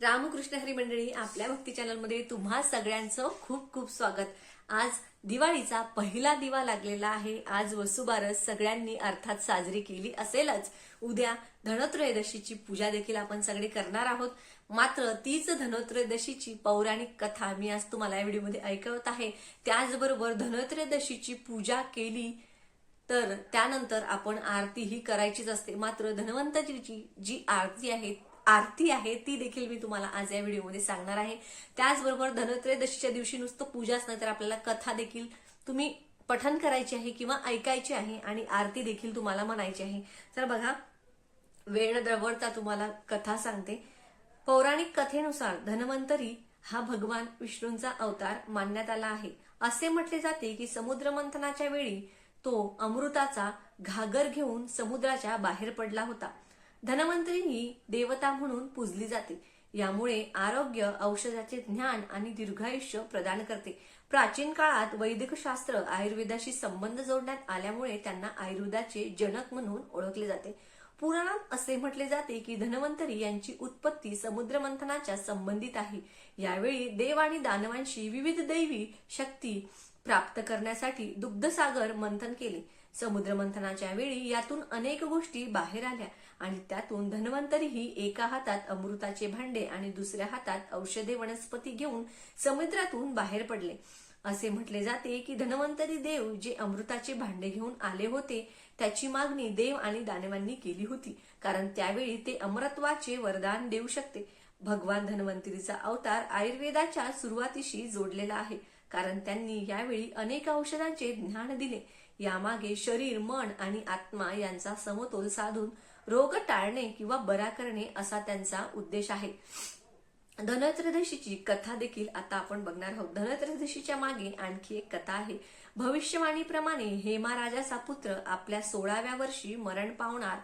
रामकृष्ण हरी मंडळी आपल्या भक्ती चॅनलमध्ये तुम्हा सगळ्यांचं खूप खूप स्वागत. आज दिवाळीचा पहिला दिवा लागलेला आहे. आज वसुबारस सगळ्यांनी अर्थात साजरी केली असेलच. उद्या धनत्रयोदशीची पूजा देखील आपण सगळे करणार आहोत. मात्र तीच धनत्रयोदशीची पौराणिक कथा मी आज तुम्हाला या व्हिडिओमध्ये ऐकवत आहे. त्याचबरोबर धनत्रयोदशीची पूजा केली तर त्यानंतर आपण आरती ही करायचीच असते. मात्र धन्वंतरीची जी आरती आहे आरती आहे ती देखील मी तुम्हाला आज या व्हिडिओमध्ये सांगणार आहे. त्याचबरोबर धनत्रयोदशीच्या दिवशी नुसतं पूजाच नाही तर आपल्याला कथा देखील तुम्ही पठन करायची आहे किंवा ऐकायची आहे आणि आरती देखील तुम्हाला म्हणायची आहे. तर बघा वेळ द्रवळता तुम्हाला कथा सांगते. पौराणिक कथेनुसार धन्वंतरी हा भगवान विष्णूंचा अवतार मानण्यात आला आहे. असे म्हटले जाते की समुद्र मंथनाच्या वेळी तो अमृताचा घागर घेऊन समुद्राच्या बाहेर पडला होता. धन्वंतरी ही देवता म्हणून पूजली जाते. यामुळे आरोग्य औषधाचे ज्ञान आणि दीर्घायुष्य प्रदान करते. प्राचीन काळात वैदिक शास्त्र आयुर्वेदाशी संबंध जोडण्यात आल्यामुळे त्यांना आयुर्वेदाचे जनक म्हणून ओळखले जाते. पुराणात असे म्हटले जाते की धन्वंतरी यांची उत्पत्ती समुद्र मंथनाच्या संबंधित आहे. यावेळी देव आणि दानवांशी विविध दैवी शक्ती प्राप्त करण्यासाठी दुग्धसागर मंथन केले. समुद्र मंथनाच्या वेळी यातून अनेक गोष्टी बाहेर आल्या. आणि त्यातून धन्वंतरीही एका हातात अमृताचे भांडे आणि दुसऱ्या हातात औषधे वनस्पती घेऊन समुद्रातून बाहेर पडले. असे म्हटले जाते की धन्वंतरी देव जे अमृताचे भांडे घेऊन आले होते त्याची मागणी देव आणि दानवांनी केली होती कारण त्यावेळी ते अमरत्वाचे वरदान देऊ शकते. भगवान धन्वंतरीचा अवतार आयुर्वेदाच्या सुरुवातीशी जोडलेला आहे कारण त्यांनी यावेळी अनेक औषधांचे ज्ञान दिले. यामागे शरीर मन आणि आत्मा यांचा समतोल साधून रोग टाळणे किंवा बरा करणे असा त्यांचा उद्देश आहे. धनत्रयोदशीची कथा देखील आता आपण बघणार आहोत. धनत्रयोदशीच्या मागे आणखी एक कथा आहे. भविष्यवाणीप्रमाणे हेमा राजाचा पुत्र आपल्या सोळाव्या वर्षी मरण पावणार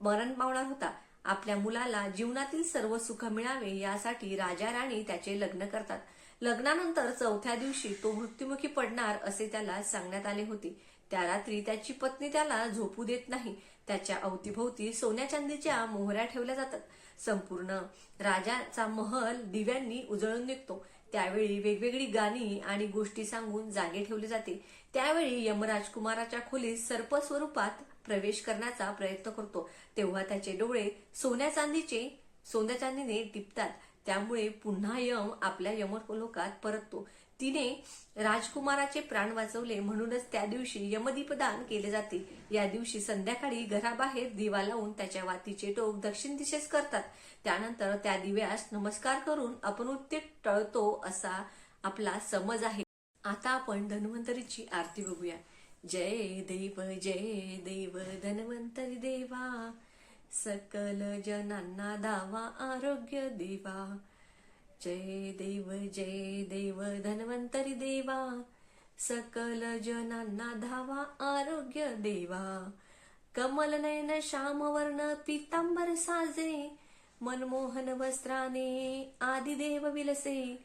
मरण पावणार होता. आपल्या मुलाला जीवनातील सर्व सुख मिळावे यासाठी राजा राणी त्याचे लग्न करतात. लग्नानंतर चौथ्या दिवशी तो मृत्युमुखी पडणार असे त्याला सांगण्यात आले होते. त्या रात्री त्याची पत्नी त्याला झोपू देत नाही. त्याच्या अवतीभोवती सोन्या चांदीच्या मोहऱ्या ठेवल्या जातात. संपूर्ण राजाचा महल दिव्यांनी उजळून निघतो. त्यावेळी वेगवेगळी गाणी आणि गोष्टी सांगून जागे ठेवले जाते. त्यावेळी यमराजकुमाराच्या खोलीत सर्प स्वरूपात प्रवेश करण्याचा प्रयत्न करतो. तेव्हा त्याचे डोळे सोन्या चांदीचे सोन्या चांदीने टिपतात. त्यामुळे पुन्हा यम आपल्या यमलोकात परततो. तिने राजकुमाराचे प्राण वाचवले म्हणूनच त्या दिवशी यमदीपदान केले जाते. या दिवशी संध्याकाळी घराबाहेर दिवा लावून त्याच्या वातीचे टोक दक्षिण दिशेस करतात. त्यानंतर त्या दिव्यास नमस्कार करून अपनृत्य टळतो असा आपला समज आहे. आता आपण धन्वंतरीची आरती बघूया. जय देव जय देव धन्वंतरी देवा. सकल जनांना दावा आरोग्य देवा. जय देव जय देव धन्वंतरी देवा. सकल जनांना धावा आरोग्य देवा. कमल नयन श्यामवर्ण पितांबर साजे. मनमोहन वस्त्राने आदिदेव विलसे.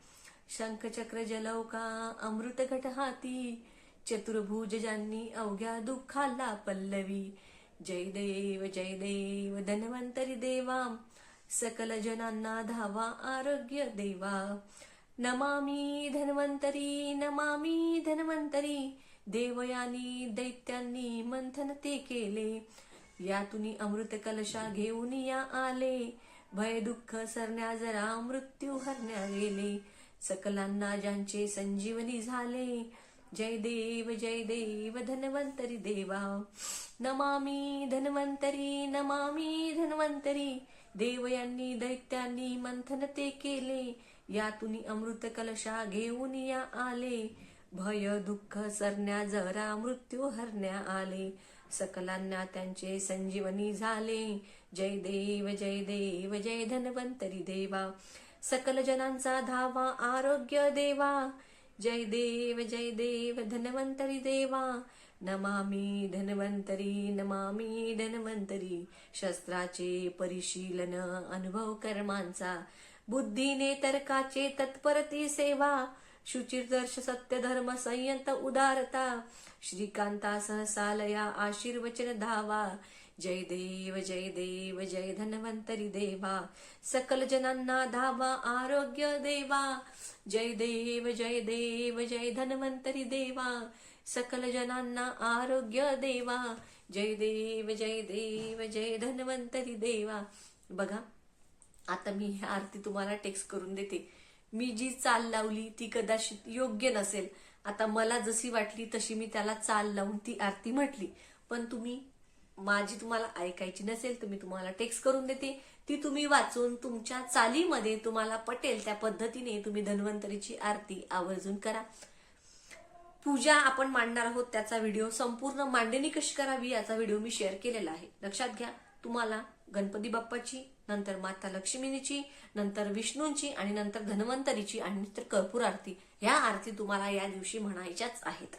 शंखचक्र जलौका अमृत घट हाती. चतुर्भुज ज्यांनी अवघ्या दुःखाला पल्लवी. जय देव जय देव धन्वंतरी देवा सकल जनांना धावा आरोग्य देवा. नमामी धन्वंतरी नमामी धन्वंतरी देवयानी दैत्यांनी मंथन ते केले. यातून अमृत कलशा घेऊन या आले. भय दुःख सरण्या जरा मृत्यू हरण्या गेले. सकलांना ज्यांचे संजीवनी झाले जय देव जय देव धन्वंतरी देवा. नमामी धन्वंतरी नमामी धन्वंतरी. देव यांनी दैत्यांनी मंथन ते केले. यातून अमृत कलशा घेऊन या आले. भय दुःख सरण्या जरा मृत्यू हरण्या आले. सकलांना त्यांचे संजीवनी झाले. जय देव जय देव जय धन्वंतरी देवा. सकल जनांचा धावा आरोग्य देवा. जय देव जय देव धन्वंतरी देवा. नमामी धन्वंतरी नमामी धन्वंतरी. शस्त्राचे परिशीलन अनुभव कर्मांचा. बुद्धीने तर्काचे तत्परती सेवा. शुचिर्दर्श सत्य धर्म संयंत उदारता. श्रीकांता सहसालया आशीर्वचन धावा. जय देव जय देव जय धन्वंतरी देवा सकल जनांना धावा आरोग्य देवा जय देव जय देव जय धन्वंतरी देवा सकल जनांना आरोग्य देवा जय देव जय देव जय धन्वंतरी देवा. बघा आता मी ही आरती तुम्हाला टेक्स्ट करून देते. मी जी चाल लावली ती कदाचित योग्य नसेल. आता मला जशी वाटली तशी मी त्याला चाल लावून ती आरती म्हटली. पण तुम्ही माझी तुम्हाला ऐकायची नसेल तर मी तुम्हाला टेक्स्ट करून देते. ती तुम्ही वाचून तुमच्या चालीमध्ये तुम्हाला पटेल त्या पद्धतीने तुम्ही धन्वंतरीची आरती आवर्जून करा. पूजा आपण मांडणार आहोत त्याचा व्हिडिओ संपूर्ण मांडणी कशी करावी याचा व्हिडिओ मी शेअर केलेला आहे. लक्षात घ्या तुम्हाला गणपती बाप्पाची नंतर माता लक्ष्मीची नंतर विष्णूंची आणि नंतर धन्वंतरीची आणि नंतर कर्पूर आरती ह्या आरती तुम्हाला या दिवशी म्हणायच्याच आहेत.